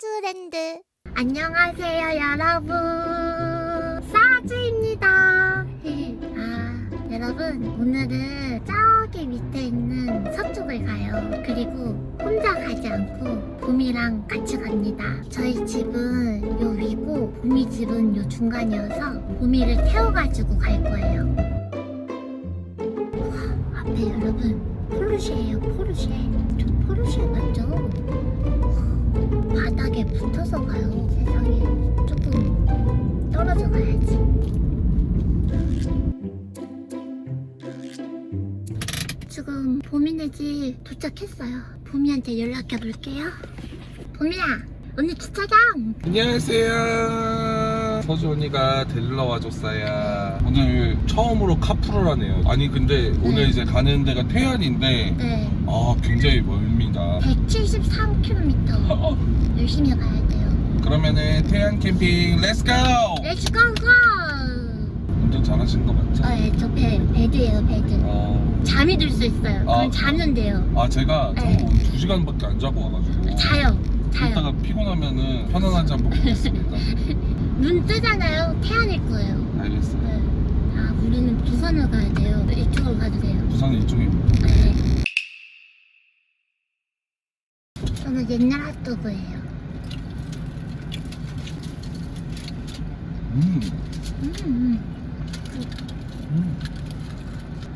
사주랜드. 안녕하세요 여러분. 사주입니다. 아 여러분 오늘은 저기 밑에 있는 서쪽을 가요. 그리고 혼자 가지 않고 봄이랑 같이 갑니다. 저희 집은 요 위고 봄이 집은 요 중간이어서 봄이를 태워가지고 갈 거예요. 와, 앞에 여러분 포르쉐예요 포르쉐. 저 포르쉐 맞죠? 바닥에 붙어서 가요. 세상에. 조금 떨어져 가야지. 지금 봄이네 집 도착했어요. 봄이한테 연락해 볼게요. 봄이야, 언니 주차장. 안녕하세요. 서주 언니가 데리러 와줬어요. 오늘 처음으로 카풀을 하네요. 아니 근데 오늘 이제 가는 데가 태안인데 네. 아 굉장히 멀 습니다. 173km. 열심히 가야 돼요. 그러면은 태안 캠핑 렛츠 고! 렛츠 고 고! 운전 잘하시는 거 맞죠? 아, 예, 저 배, 배드예요, 배드. 어, 잠이 들 수 있어요. 아. 그럼 자면 돼요. 아 제가 네. 참고 2시간밖에 안 자고 와가지고 자요. 자요. 이따가 피곤하면은 편안한 잠 보겠습니다. 눈 뜨잖아요. 태안일 거예요. 알겠어요. 네. 아, 우리는 부산으로 가야 돼요. 이쪽으로 가도 돼요. 부산은 이쪽입니다. 네. 저는 옛날 핫도그예요. 음, 음, 음, 음.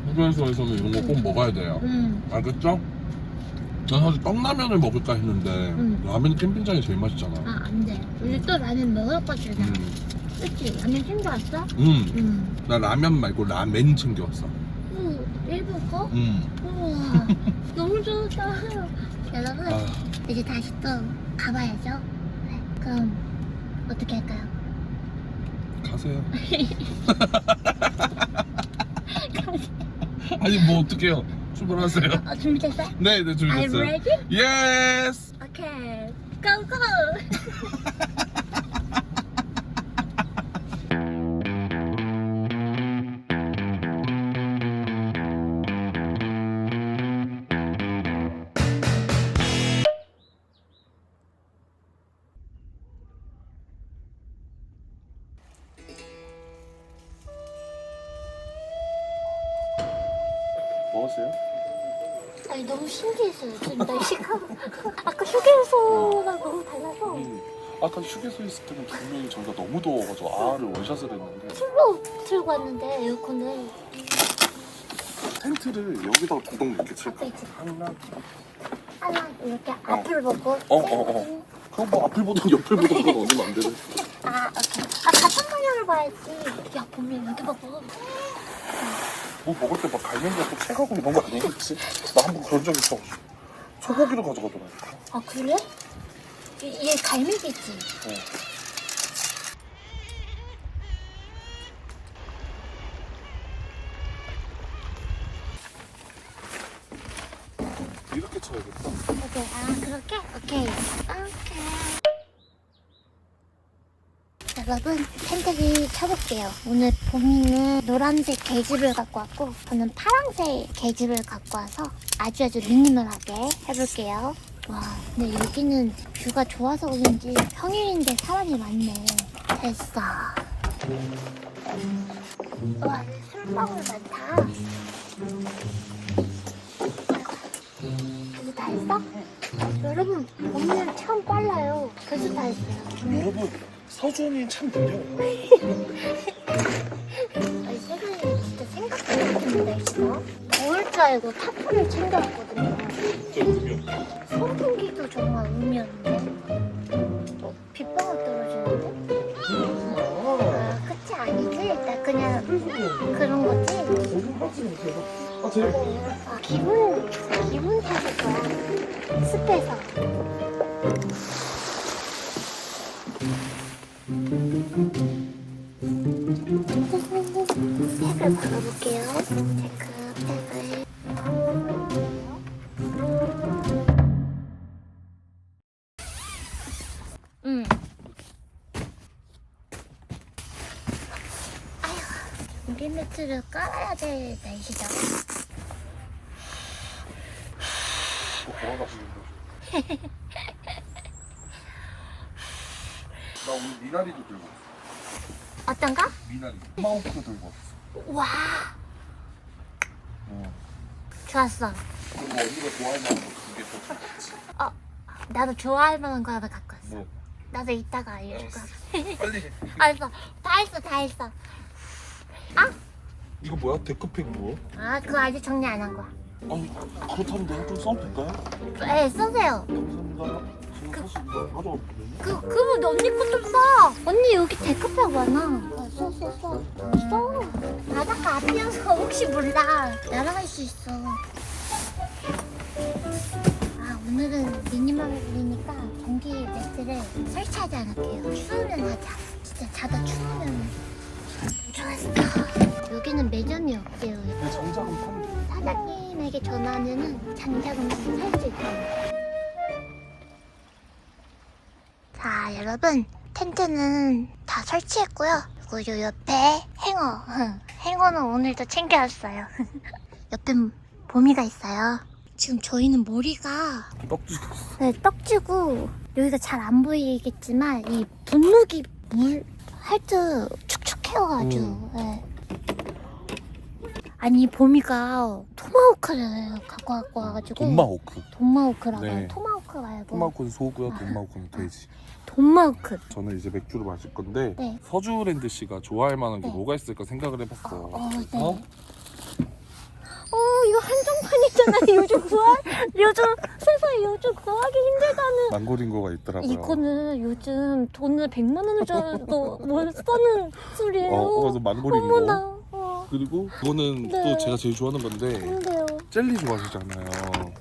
휴게소에서는 이런 거 꼭 먹어야 돼요. 음. 알겠죠? 전 사실 떡라면을 먹을까 했는데 음. 라면 캠핑장이 제일 맛있잖아. 아, 안 돼. 우리 또 라면 먹을 거잖아. 음. 그치? 라면 챙겨왔어? 음. 음. 나 라면 말고 라멘 챙겨왔어. 오, 일본 거? 음. 우와, 너무 좋다. 여러분, 아, 이제 다시 또 가봐야죠. 네. 그럼, 어떻게 할까요? 가세요. 아니 뭐 어떡해요. 출발하세요. 어, 준비됐어? 네, 네 I'm 준비됐어요. ready? 예스. Okay, go go! 아까 휴게소 있을 때는 분명히 저희가 너무 더워가지고 아를 원샷을 했는데 풀로 들고 왔는데 에어컨을 텐트를 여기다가 구덩 이렇게 칠까? 앞에 있지 하나. 하나 이렇게 앞을 보고 어, 어, 어. 그럼 뭐 앞을 보던 옆을 보던 건 어디면 안 되네. 아 오케이 아 같은 방향을 봐야지 야 보면 여기 봐봐 뭐 먹을 때 막 갈매기가 또 채가고 이런 거 아니겠지? 나 한 번 그런 적 있어. 소고기를 가져가더라니까. 아 그래? 이- 얘 갈매기지 어. 이렇게 쳐야겠다. 오케이 아 그렇게? 오케이 오케이 여러분 팬들이 쳐볼게요 오늘 봄이는 노란색 계집을 갖고 왔고 저는 파란색 계집을 갖고 와서 아주 아주 미니멀하게 해볼게요 와 근데 여기는 뷰가 좋아서 그런지 평일인데 사람이 많네. 됐어. 와 술방울 많다. 벌써 다 했어? 여러분 봄이는 참 빨라요. 벌써 다 했어요. 여러분, 서준이 참 느려. 아니 세상에 진짜 생각보다 못했는데 날씨가 더울 줄 알고 타프를 챙겨왔거든요 선풍기도 정말 의미였는데 어, 빗방울 떨어지는데? 아 끝이 아니지? 나 그냥 그런 거지? 아. 아 기분 기분 탓일 거야 습해서 응 아휴 우리 매트를 깔아야 될 날씨다 돌아가시는 거죠. 나 오늘 미나리도 들고 왔어. 어떤가? 미나리. 마우크 들고 왔어. 와 어. 좋았어. 그리고 언니가 좋아할 만한 거두개 더. 나도 좋아할 만한 거 하나 갖고 왔어. 뭐? 나도 이따가 알려줄까? 빨리 해. 알았어. 다 했어, 다 했어. 이거 뭐야? 데크팩 뭐야? 아, 그거 아직 정리 안 한 거야. 아니 그렇다면 내가 좀 써볼까요? 네, 쓰세요. 감사합니다. 지금 사실 이거 가져왔거든요. 그, 그거 언니 거좀 써. 언니 여기 데크팩 많아. 어, 써, 써, 써. 써. 바닷가 앞이어서 혹시 몰라. 날아갈 수 있어. 아, 오늘은 미니멀이니까 매트를 설치하지 않을게요. 추우면 하자. 진짜 자다 추우면. 좋았어. 여기는 매점이 없대요. 장작은 파는 사장님에게 전화하면은 장작은 살수 있대요. 자, 여러분. 텐트는 다 설치했고요. 그리고 요 옆에 행어. 행어는 오늘도 챙겨왔어요. 옆에 보미가 있어요. 지금 저희는 머리가 떡지. 네, 떡지고 여기가 잘안 보이겠지만 이 분무기 물 하여튼 축축해가지고 음. 네. 아니 보미가 토마호크를 갖고 갖고 와가지고 돈마호크. 돈마호크라고 네. 해요 토마호크 말고 토마호크는 소고요. 돈마호크는 돼지. 돈마호크 저는 이제 맥주를 마실 건데 네. 서주랜드 씨가 좋아할 만한 게 네. 뭐가 있을까 생각을 해봤어요. 어, 네. 어? 어 이거 한정판이 잖아요 요즘 구할 요즘 세상에 요즘 구하기 힘들다는 망고링고가 있더라고요. 이거는 요즘 돈을 100만 원을 줘도 못 쓰는 술이에요 어, 그래서 망고링고. 어머나 어, 그리고 그거는 네. 또 제가 제일 좋아하는 건데 근데요 젤리 좋아하시잖아요.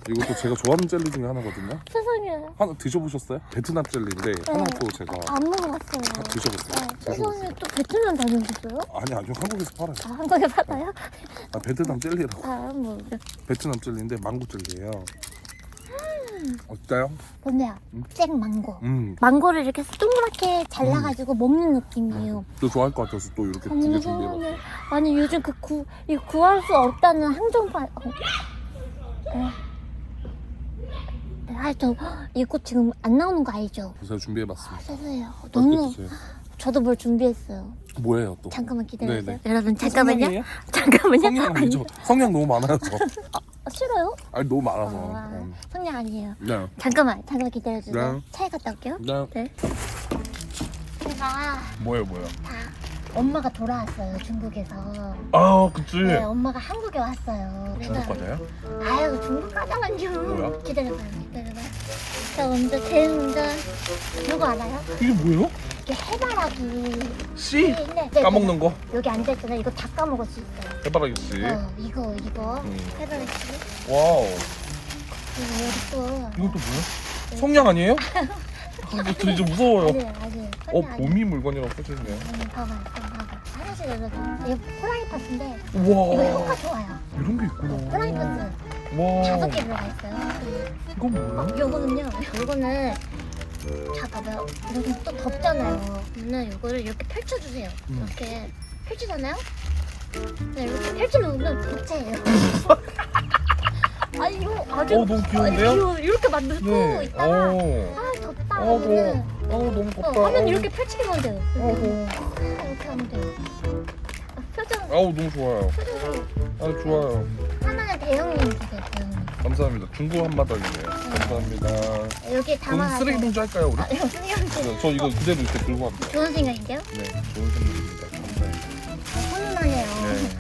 이것도 제가 좋아하는 젤리 중에 하나거든요. 세상에 하나 드셔보셨어요? 베트남 젤리인데 하나 또 제가 안 먹어봤어요 다 드셔봤어요. 네, 세상에 또 베트남 다녀오셨어요? 아니 아니요 한국에서 팔아요. 아 한국에 받아요? 아 베트남 젤리라고. 아 뭐 베트남 젤리인데 망고 젤리예요. 어때요? 뭐냐 음? 생 망고 음, 망고를 이렇게 동그랗게 잘라가지고 먹는 느낌이에요 또 좋아할 것 같아서 또 이렇게 두 개. 세상에 아니 요즘 그 구, 이 구할 수 없다는 한정판 어. 네. 네, 하여튼 이거 지금 안 나오는 거 알죠? 제가 준비해봤습니다. 세상에 너무 맛있게 드세요. 저도 뭘 준비했어요 뭐예요 또? 잠깐만 기다려주세요 네네. 여러분 잠깐만요 성냥이에요? 잠깐만요 성냥 아니 아니죠? 성냥 너무 많아요 저. 어, 싫어요? 아니 너무 많아서. 아, 음. 성냥 아니에요 네. 잠깐만 잠깐만 기다려주세요 네. 차에 갔다 올게요 네. 네 제가 뭐예요 뭐예요? 다 엄마가 돌아왔어요 중국에서 아 그치. 네 엄마가 한국에 왔어요 중국 과자요? 아유 중국 과자만요 뭐야? 기다려봐요 기다려봐요 자 먼저 제일 먼저 누구 알아요? 이게 뭐예요? 이게 해바라기 씨? 네, 네, 까먹는 거? 네. 여기 앉아있잖아 이거 다 까먹을 수 있어요 해바라기 씨. 어 이거 이거 음. 해바라기 와우. 여기 또 이건 또 뭐야? 성냥 아니에요? 아, 저 이제 무서워요. 아직 아직 어 봄이 물건이라고 써져있네요. 아니 봐봐 봐봐 하나씩 여러분 이거 호랑이 파스인데 이거 우와 효과 좋아요 이런 게 있구나. 호랑이 파스 와 다섯 개 들어가 있어요 이건 뭐야? 요거는요 요거는 잠깐만요 요즘 또 덥잖아요 그러면 요거를 이렇게 펼쳐주세요 음. 이렇게 펼치잖아요 네, 이렇게 펼치면 오늘 부채예요 아 이거 아주 어 너무 귀여운데요? 아니, 귀여워. 이렇게 만들고 네. 있다가 어. 아 덥다 어 오늘 더워. 어 너무 어, 덥다. 화면 이렇게 펼치기만 돼요 어 더워. 이렇게 하면 돼요 아, 표정 아우 너무 좋아요. 표정 아 좋아요. 하나는 대형님 주세요 대형님 감사합니다. 중고 한마당이네요. 감사합니다. 여기 그럼 담아가지고 쓰레기 봉지 할까요 우리? 아 이거 쓰레기 네, 저 이거 그대로 이렇게 들고 갑니다. 좋은 생각인데요? 네, 좋은 생각입니다. 감사해요. 아, 훈훈하네요 네.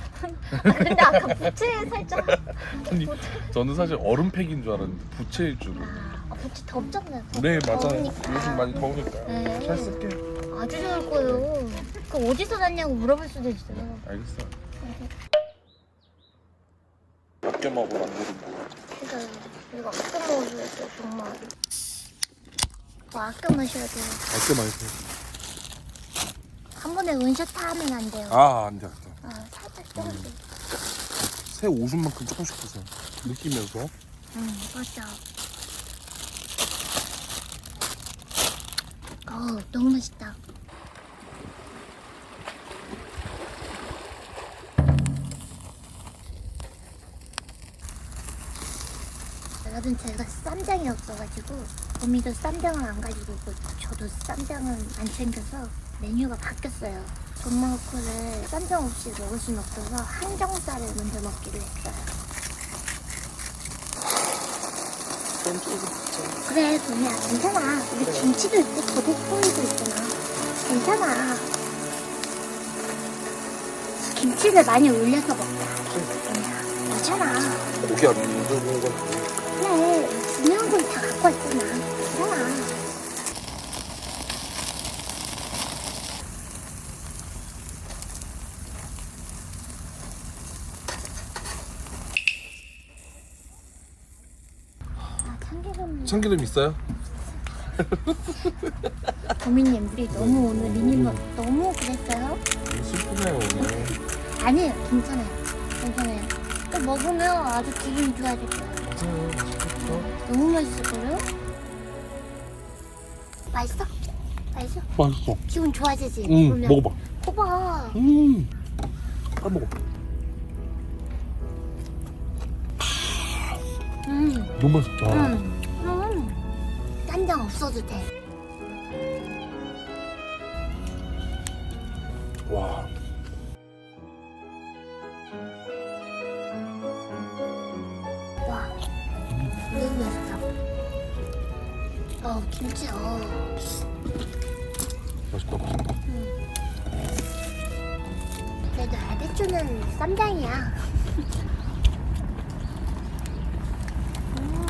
아, 근데 아까 부채 살짝 아니, 저는 사실 얼음팩인 줄 알았는데 부채일 줄은. 아 부채 덥잖아요 덥- 네, 맞아요. 더우니까. 요즘 많이 더우니까. 네. 잘 쓸게요. 아주 좋을 거예요 그 어디서 샀냐고 물어볼 수도 있어요 알겠어요. 아껴 먹어 만드는 거. 이거 아껴 먹어야 돼요 정말 이거 아껴 마셔야 돼요 많이 써. 한 번에 은샷 하면 안 돼요 아, 안 돼, 안 돼. 아, 살짝 조금씩 새 오줌만큼 조금씩 부세요. 느끼면서. 응 맞아 어우 너무 맛있다 여러분 제가 쌈장이 없어가지고 어미도 쌈장을 안 가지고 있고 저도 쌈장은 안 챙겨서 메뉴가 바뀌었어요. 돈마호크를 쌈장 없이 먹을 순 없어서 한정살을 먼저 먹기로 했어요. 그래, 돈이야. 괜찮아. 우리 김치도 있고 도둑보이도 있잖아. 괜찮아. 김치를 많이 올려서 먹자. 돈이야. 괜찮아. 고기 안온 건. 그래, 중요한 건 다 갖고 왔잖아. 괜찮아. 아, 참기름. 참기름 있어요? 고민님, 우리 너무 오늘 미니멀 너무 그랬어요? 슬프네요 오늘. 아니에요, 괜찮아요. 괜찮아요. 또 먹으면 아주 기분이 좋아질 거예요. 너무 맛있을걸요? 맛있어? 맛있어? 맛있어. 기분 좋아지지? 응 그러면 먹어봐. 호봐. 음. 빨리 먹어. 음, 너무 맛있다. 음, 음. 딴장 없어도 돼. 와. 와, 어, 김치, 어. 맛있다 맛있다. 그래도 알배추는 쌈장이야. 음.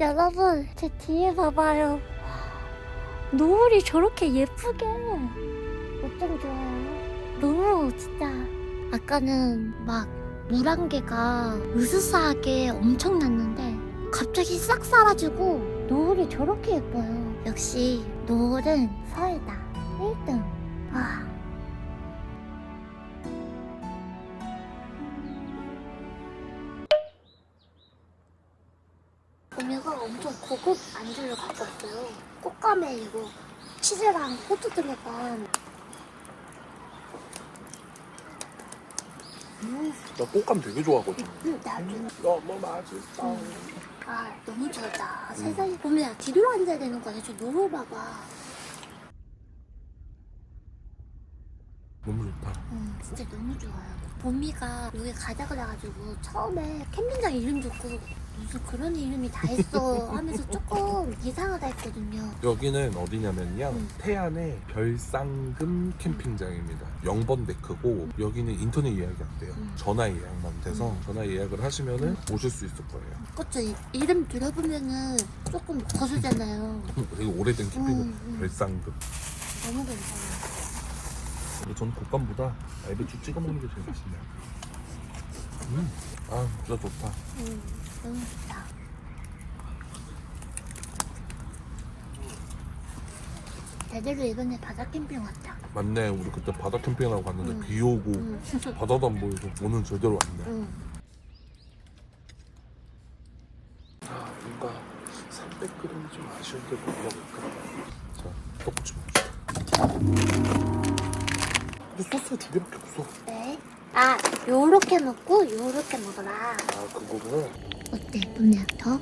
여러분, 제 뒤에 봐봐요. 노을이 저렇게 예쁘게. 어쩜 좋아요. 너무 진짜. 아까는 막 물안개가 으스스하게 엄청 났는데 갑자기 싹 사라지고 노을이 저렇게 예뻐요. 역시 노을은 서해다. 1등. 와. 오미가 엄청 고급 안주를 갖고 왔어요. 꽃감에 이거 치즈랑 호두 들어간. 음, 나 꽃감 되게 좋아하거든. 음, 나도. 너무 맛있어. 아 너무 좋다 세상에 보면 뒤로 앉아야 되는 거네 저 노을 봐봐 너무 좋다. 음, 진짜 너무 좋아요 봄이가 여기 가자 그래가지고 처음에 캠핑장 이름 듣고 무슨 그런 이름이 다 있어 하면서 조금 이상하다 했거든요 여기는 어디냐면요. 음. 태안의 별상금 캠핑장입니다. 0번 데크고 여기는 인터넷 예약이 안 돼요. 음. 전화 예약만 돼서 음. 전화 예약을 하시면은 오실 수 있을 거예요. 그쵸 이- 이름 들어보면은 조금 거슬잖아요 되게 오래된 캠핑장 음, 음. 별상금. 너무 괜찮아요 근데 저는 곶감보다 알배추 찍어 먹는 게 제일 맛있네요. 음, 아 진짜 좋다. 음, 너무 좋다 제대로 이번에 바다 캠핑 왔다 맞네, 우리 그때 바다 캠핑하고 갔는데 음. 비 오고 음. 바다도 안 보이고 오늘 제대로 왔네. 음. 아, 뭔가 300g이 좀 아쉬운데 뭐먹 요렇게 먹어라. 아, 그거구나. 어때? 보면 더?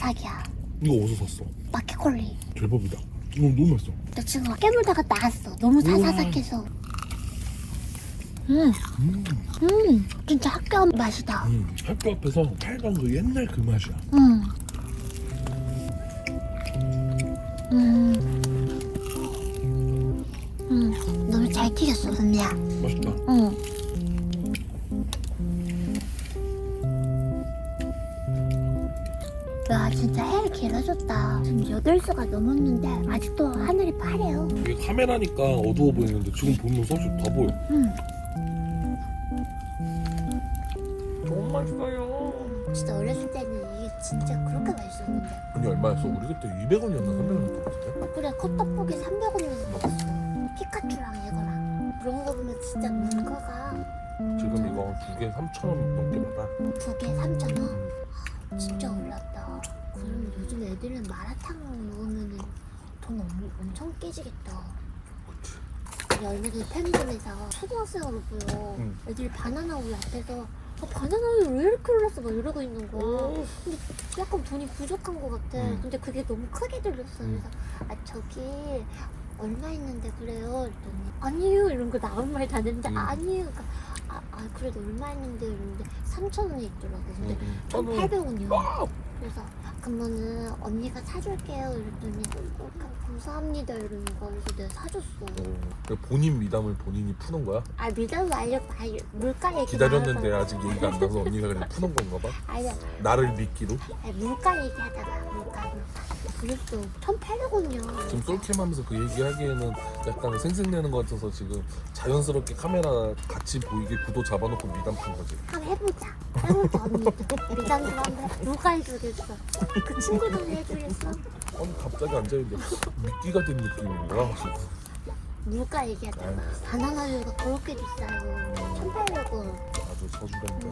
바사삭이야. 이거 어디서 샀어? 마켓콜리. 대박이다. 이거 너무 맛있어. 나 지금 깨물다가 나왔어. 너무 사사삭해서. 음, 음, 음, 진짜 학교 맛이다. 음. 학교 앞에서 팔던 그 옛날 그 맛이야. 음. 음. 음, 너무 잘 튀겼어, 선미야. 맛있다. 응. 진짜 해 길어졌다. 지금 8시가 넘었는데, 아직도 하늘이 파래요. 이게 카메라니까 어두워 보이는데 지금 보면 사실 다 보여. 응. 너무 맛있어요. 진짜 어렸을 때는 이게 진짜 그렇게 맛있었는데. 아니 얼마였어? 우리 그때 200원이었나 300원이었던 것 같아 그래 컵떡볶이 300원이면 먹었어. 피카츄랑 이거랑. 그런 거 보면 진짜 물가가 지금 이거 두 개 3,000원 넘게 받아 두 개 3,000원. 진짜 올랐다. 그럼 요즘 애들은 마라탕 먹으면 돈 엄, 엄청 깨지겠다. 그치 얼마 전에 편의점에서 초등학생 으로 보여. 응. 애들이 바나나 우유 앞에서 어, 바나나 우유 왜 이렇게 올랐어? 막 이러고 있는 거야. 근데 약간 돈이 부족한 것 같아. 응. 근데 그게 너무 크게 들렸어. 응. 그래서 아 저기 얼마 있는데 그래요? 이랬더니 아니요 이런 거나 아무 말도 안 했는데 응. 아니요. 그러니까 아, 아 그래도 얼마 있는데 이러는데 3천 원이 있더라고. 근데 저는 1,800원이요. 그래서 그러면은 언니가 사줄게요. 이랬더니 어, 감사합니다 이러는 거 그래서 내가 사줬어. 어, 본인 미담을 본인이 푸는 거야? 아 믿어도 알려 알 물가 얘기 기다렸는데 나와서. 아직 얘기가 안 나서 언니가 그냥 푸는 건가 봐? 아니야 나를 믿기로? 아니, 물가 얘기하다가 물가 물가 그랬어 1,800원이야. 지금 쏠캠하면서 그 얘기하기에는 약간 생색내는 것 같아서 지금 자연스럽게 카메라 같이 보이게 구도 잡아놓고 미담 푼 거지. 한번 해보자. 해보자 언니도 미담 좀 한번 누가 해주겠어? 그 친구도 해주겠어? 아니 갑자기 앉아있는데 미끼가 된 느낌인 거야? 물가 얘기하다가 바나나 우유가 그렇게 비싸요. 1,800원. 아주 서주랜드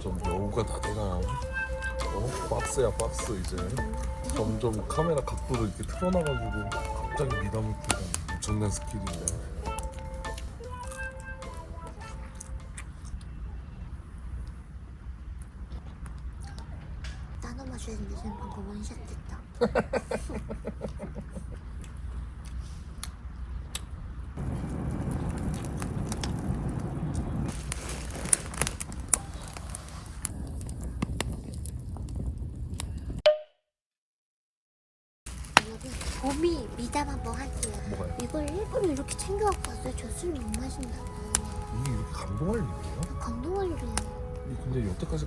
점점 여우가 다 돼가 어? 박스야 박스 이제. 점점 카메라 각도를 이렇게 틀어놔가지고 갑자기 미담을 풀다니. 엄청난 스킬인데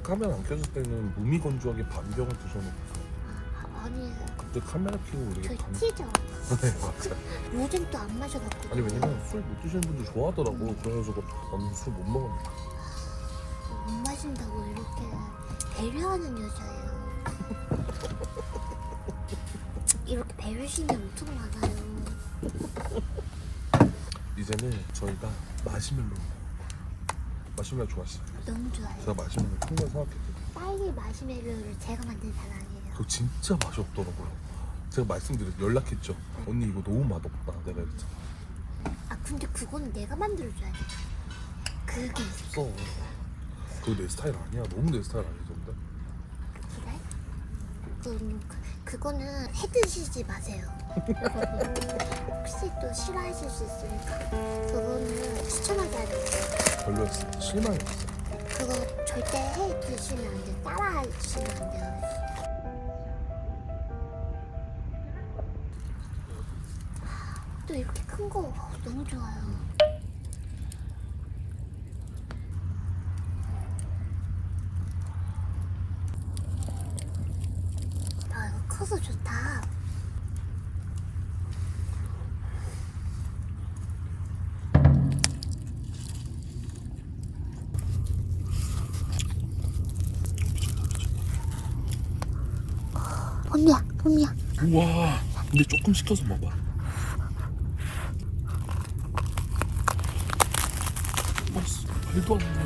카메라 안 켜질 때는 무미건조하게 반병을 드셔놓고 아, 아니 그때 카메라 켜고 우리가 저희 반... 티죠? 네 맞아 요즘 또 안 마셔봤거든요 아니 왜냐면 술 못 드시는 분들 좋아하더라고. 그래가지고 언니 술못 먹었네 못 마신다고 이렇게 배려하는 여자예요. 이렇게 배려심이 엄청 많아요. 이제는 저희가 마시멜로 마시멜로 좋아하시죠? 너무 좋아요. 제가 마시멜로 큰걸 생각했거든요. 딸기 마시멜로를 제가 만든 사랑이에요. 그거 진짜 맛이 없더라고요. 제가 말씀드렸 연락했죠. 언니 이거 너무 맛없다. 내가 이랬잖아. 아 근데 그거는 내가 만들어줘야 돼. 그게 없어. 그거 내 스타일 아니야. 너무 내 스타일 아니던데 그래? 그럼 그, 그거는 해 드시지 마세요. 혹시 또 싫어하실 수 있으니까 그거는 추천하지 않아요. 별로였어. 실망했어 그거 절대 해 드시면 안 돼요. 따라 하시면 안 돼요. 또 이렇게 큰 거 너무 좋아요. 아 이거 커서 좋다. 봄이야, 봄이야. 우와 근데 조금 시켜서 먹어 맛있어 말도 안돼 나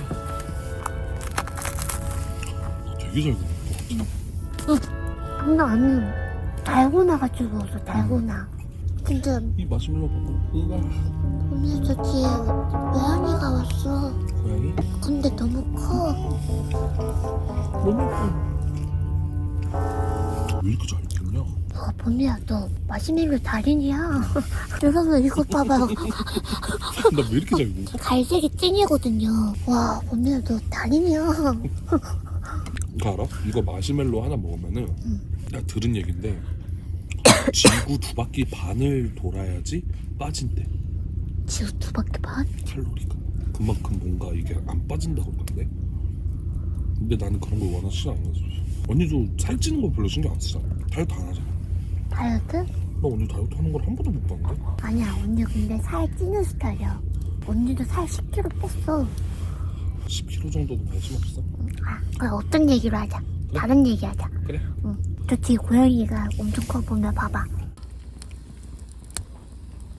되게 잘 먹는다 장난 아니에요. 달고나가지고 먹었어, 달고나. 근데 이 마시멜로 먹고 우와 봄이 저 뒤에 고양이가 왔어. 고양이 근데 너무 커. 너무 예뻐 왜 이렇게 잘 봄이야, 너 마시멜로 달인이야. 여러분, 이거 봐봐요. 나 왜 이렇게 잘 먹어 갈색이 찐이거든요. 와, 봄이야, 너 달인이야. 이거 알아? 이거 마시멜로 하나 먹으면은 응. 내가 들은 얘긴데 지구 두 바퀴 반을 돌아야지 빠진대 지우 두 바퀴 반? 칼로리가 그만큼 뭔가 이게 안 빠진다고 그러던데 근데 나는 그런 걸 원하지 않아서 언니도 살찌는 거 별로 신경 안 쓰잖아 다이어트 안 하잖아 다이어트? 나 언니 다이어트 하는 걸 한 번도 못 봤는데 아니야, 언니 근데 살 찌는 스타일이야. 언니도 살 10kg 뺐어. 10kg 정도도 관심 없어. 아, 그럼 어떤 얘기로 하자. 다른 얘기 하자. 그래. 응. 저 뒤에 고양이가 엄청 커 보면 봐봐.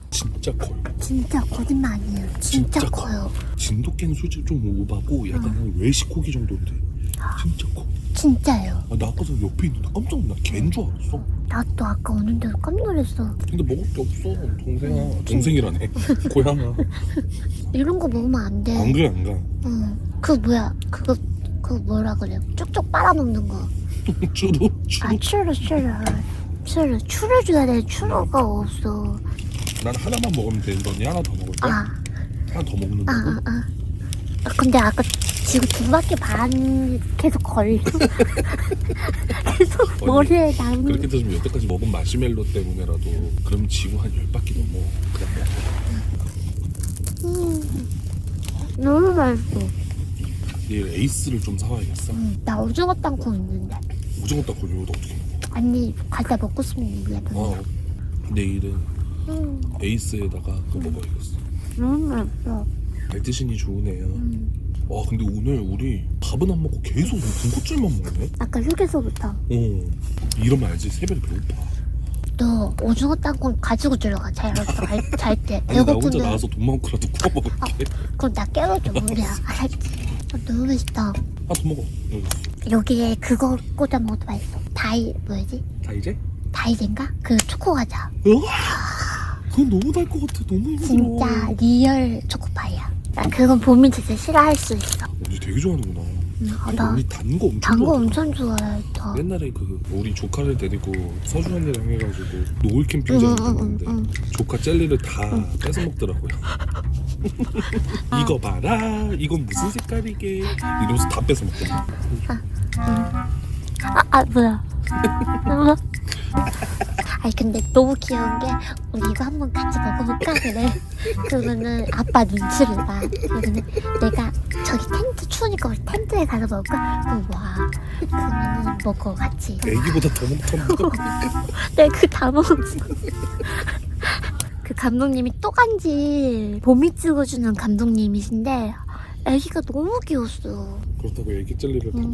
진짜 커요. 진짜 거짓말 아니에요. 진짜, 진짜 커. 커요. 진돗개는 솔직히 좀 오바고 약간 한 외식고기 정도 돼. 진짜 커. 진짜예요. 아, 나 아까 전 옆에 있는데 깜짝 놀라. 개인 줄 알았어. 나도 아까 오는데 깜짝 놀랐어. 근데 먹을 게 없어. 동생아. 동생이라네. 고양아. 이런 거 먹으면 안 돼. 안 그래 안 가. 응. 그 뭐야? 그거 그거 뭐라 그래? 쭉쭉 빨아먹는 거. 주로 주로. 아 추루 추루 추루 추루 줘야 돼. 추루가 없어. 난 하나만 먹으면 되는데 언니 하나 더 먹을까? 아, 하나 더 아, 먹는다고? 아, 아. 아, 근데 아까 지금 두 바퀴 반 계속 걸려. 계속 언니, 머리에 남은. 그렇게 따지면 여태까지 먹은 마시멜로 때문에라도 그럼 지구 한 10바퀴 넘어 그냥 먹어 음, 너무 맛있어. 내일 에이스를 좀 사와야겠어 음, 나 오징어 땅콩 있는데. 오징어 닭고기 이거 어떻게 먹어 아니 과자 먹고 싶은 거야. 어 내일은 음, 에이스에다가 그거 먹어야겠어 너무 맛있어. 발드신이 좋으네요 음. 와 근데 오늘 우리 밥은 안 먹고 계속 군것질만 먹네? 아까 휴게소부터. 어. 이러면 알지? 새벽에 배고파. 너 오징어 땅콩 가지고 들어가. 자려서 잘때. 아니 나 혼자 배고프면 나와서 돈 많고라도 구워 먹을게. 그럼 나 깨워줘 우리야. 알았지? 아, 너무 맛있다. 하나 더 먹어. 여기. 여기에 그거 꽂아 먹어도 맛있어. 다이 뭐지? 다 이제? 다이젠가? 그 초코 과자. 으아! 그건 너무 달 것 같아. 너무 힘들어 진짜 리얼 초코파이야 나 그건 봄이 진짜 싫어할 수 있어. 언니 되게 좋아하는구나. 응, 아, 근데 나 언니 단 거 엄청 단 거 좋아하잖아. 엄청 좋아해 저 옛날에 그 우리 조카를 데리고 서주 언니랑 해가지고 노을 캠핑장에 응, 응, 갔는데 응, 조카 젤리를 다 뺏어 먹더라고요. 이거 봐라. 이건 무슨 색깔이게? 이러면서 다 뺏어 먹더라고 아, 아 뭐야. 어? 아니 근데 너무 귀여운 게 우리 이거 한번 같이 먹어볼까? 그래. 그러면은 아빠 눈치를 봐. 그러면은 내가 저기 텐트 추우니까 우리 텐트에 가서 먹을까? 그럼 와. 그러면은 먹어 같이. 애기보다 더 먹던데 내가 그다 먹었어. 그 감독님이 또 간지 봄이 찍어주는 감독님이신데 애기가 너무 귀여웠어 그렇다고 애기 젤리를 다 응.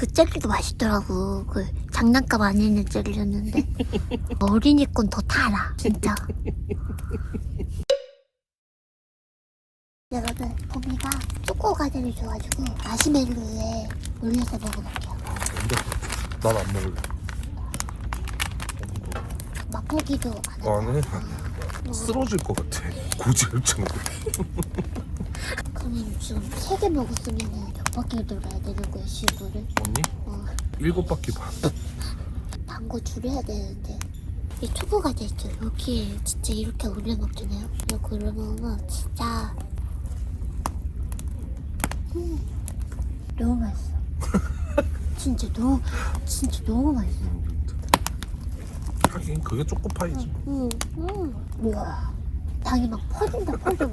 그 젤리도 맛있더라고. 그 장난감 안에 있는 젤리였는데 어린이 건 더 달아 진짜. 여러분 봄이가 초코 과자를 줘가지고 마시멜로에 올려서 먹어볼게요. 난안 먹을래 맛보기도 안 하고. 안해 쓰러질 것 같아 고지혈증으로 그러면 지금 세 개 먹었으면 몇 바퀴 돌아야 되는 거야 시구를? 언니 어, 일곱 바퀴 반 단거 줄여야 되는데 이 과자 있죠? 여기에 진짜 이렇게 올려 먹잖아요. 이거 먹으면 진짜 음, 너무 맛있어. 진짜 너무 진짜 너무 맛있어. 하긴 그게 초코파이지 음, 음. 우와, 당이 막 퍼진다 퍼져.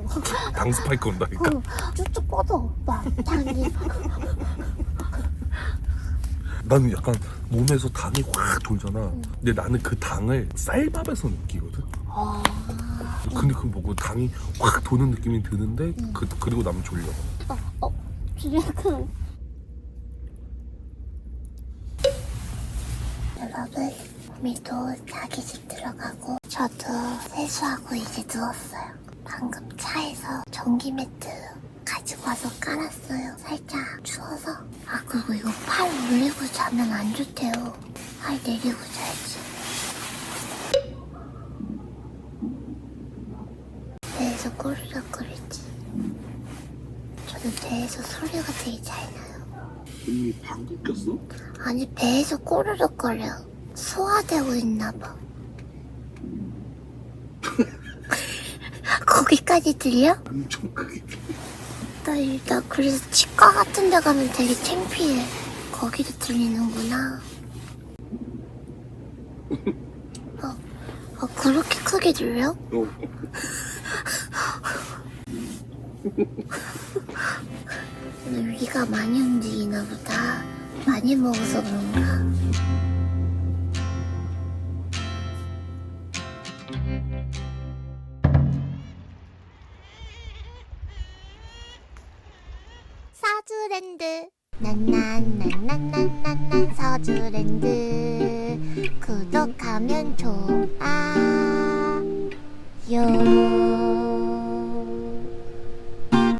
당 스파이크 온다니까 어, 쭉쭉 뻗어. 막 당이. 나는 약간 몸에서 당이 확 돌잖아 근데 나는 그 당을 쌀밥에서 느끼거든 아, 근데 그 뭐고 당이 확 도는 느낌이 드는데 음. 그, 그리고 나면 졸려 어, 어, 약간. 여러분, 봄이도 자기 집 들어가고 저도 세수하고 이제 누웠어요. 방금 차에서 전기 매트 가지고 와서 깔았어요. 살짝 추워서. 아 그리고 이거 팔 올리고 자면 안 좋대요. 팔 내리고 자야지. 배에서 꼬르륵거리지. 저는 배에서 소리가 되게 잘 나요. 언니 방귀 꼈어? 아니 배에서 꼬르륵거려. 소화되고 있나 봐. 거기까지 들려? 엄청 크게 나, 이- 나 그래서 치과 같은 데 가면 되게 창피해. 거기도 들리는구나. 어, 어, 그렇게 크게 들려? 어. 위가 많이 움직이나 보다. 많이 먹어서 그런가? 서주랜드. 난난난난난난 서주랜드. 구독하면 좋아요.